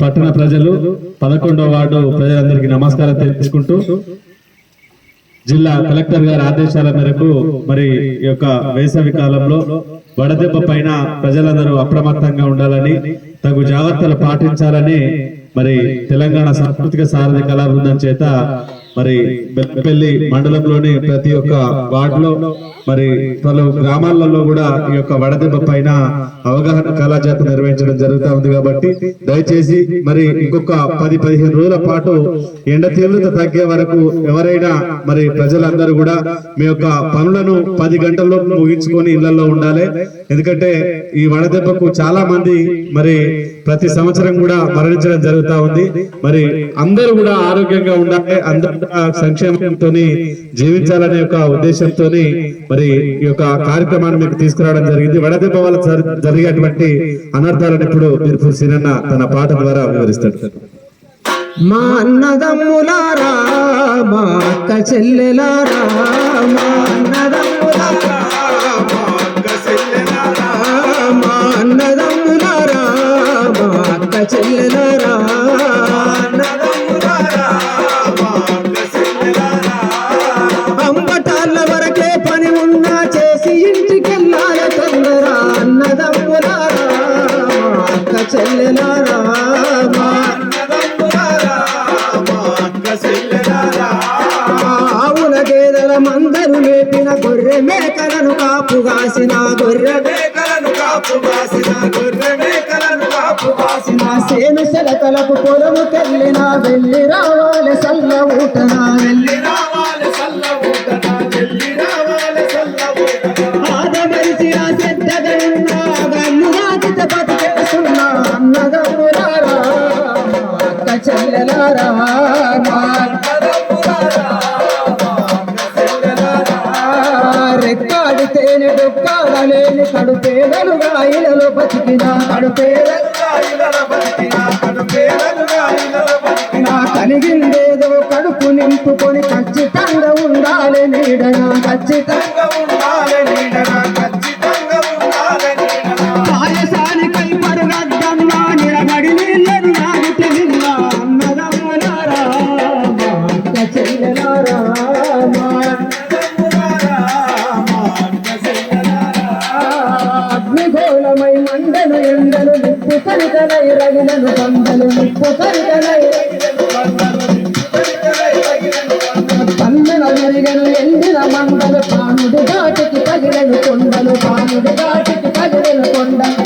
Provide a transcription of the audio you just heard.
పట్టణ ప్రజలు పదకొండవ వార్డు ప్రజలందరికీ నమస్కారం తెలుసుకుంటూ జిల్లా కలెక్టర్ గారి ఆదేశాల మేరకు మరి ఈ యొక్క వేసవి కాలంలో వడదెబ్బ పైన ప్రజలందరూ అప్రమత్తంగా ఉండాలని తగు జాగ్రత్తలు పాటించాలని మరి తెలంగాణ సాంస్కృతిక సారథి కళా బృందం చేత మరి బెల్లంపల్లి మండలంలోని ప్రతి ఒక్క వార్డులో మరి పలు గ్రామాలలో కూడా ఈ యొక్క వడదెబ్బ పైన అవగాహన కళాజాత నిర్వహించడం జరుగుతూ ఉంది కాబట్టి దయచేసి మరి ఇంకొక పది పదిహేను రోజుల పాటు ఎండ తీవ్రత తగ్గే వరకు ఎవరైనా మరి ప్రజలందరూ కూడా మీ యొక్క పనులను పది గంటల్లో ముగించుకొని ఇళ్ళలో ఉండాలి. ఎందుకంటే ఈ వడదెబ్బకు చాలా మంది మరి ప్రతి సంవత్సరం కూడా మరణించడం జరుగుతా ఉంది. మరి అందరూ కూడా ఆరోగ్యంగా ఉండాలి. అందరూ సంక్షేమంతో జీవించాలనే యొక్క ఉద్దేశంతో మరి ఈ యొక్క కార్యక్రమాన్ని మీకు తీసుకురావడం జరిగింది. వడదెబ్బ వల్ల జరిగేటువంటి అనర్థాలను ఇప్పుడు మీరు సినన్న తన పాట ద్వారా వివరిస్తాడు. మా అన్నదమ్ములారా మా అక్క చెల్లెలారా మా అన్నదమ్ములారా మా అక్క చెల్లెలారా మా అన్నదమ్ములారా మా అక్క చెల్లెలారా అక్క చెల్లెలారా మా అన్నదమ్ములారా మా అక్క చెల్లెలారా ఆవుల గేదెల మందరు మేపిన గొర్రె మేకలను కాపుగాసిన గొర్రె మేకలను కాపుగాసిన గొర్రె మేకలను కాపుగాసిన సేను సెలకలకు పొలముకెళ్ళిన వెళ్ళి రావాలి సల్ల ఊటన? వెళ్ళి రావాలి రెక్కాడితేనే డొక్కాడలేని కడుపేదలుగా ఇలలో బతికినా కడుపేదలుగా కలిగిందేదో కడుపు నింపుకొని ఖచ్చితంగా ఉండాలి నీడగా ఖచ్చితంగా ఉండాలి నీడగా కరికలై రగిలను బండలు నిప్పు కరికలై రగిలను బండలు నిప్పు కరికలై రగిలను బండలు పన్నెల మెరుగను ఎండిన మండలు పానుడు దాటికి పగిలను కొండలు పానుడు దాటికి పగిలను కొండలు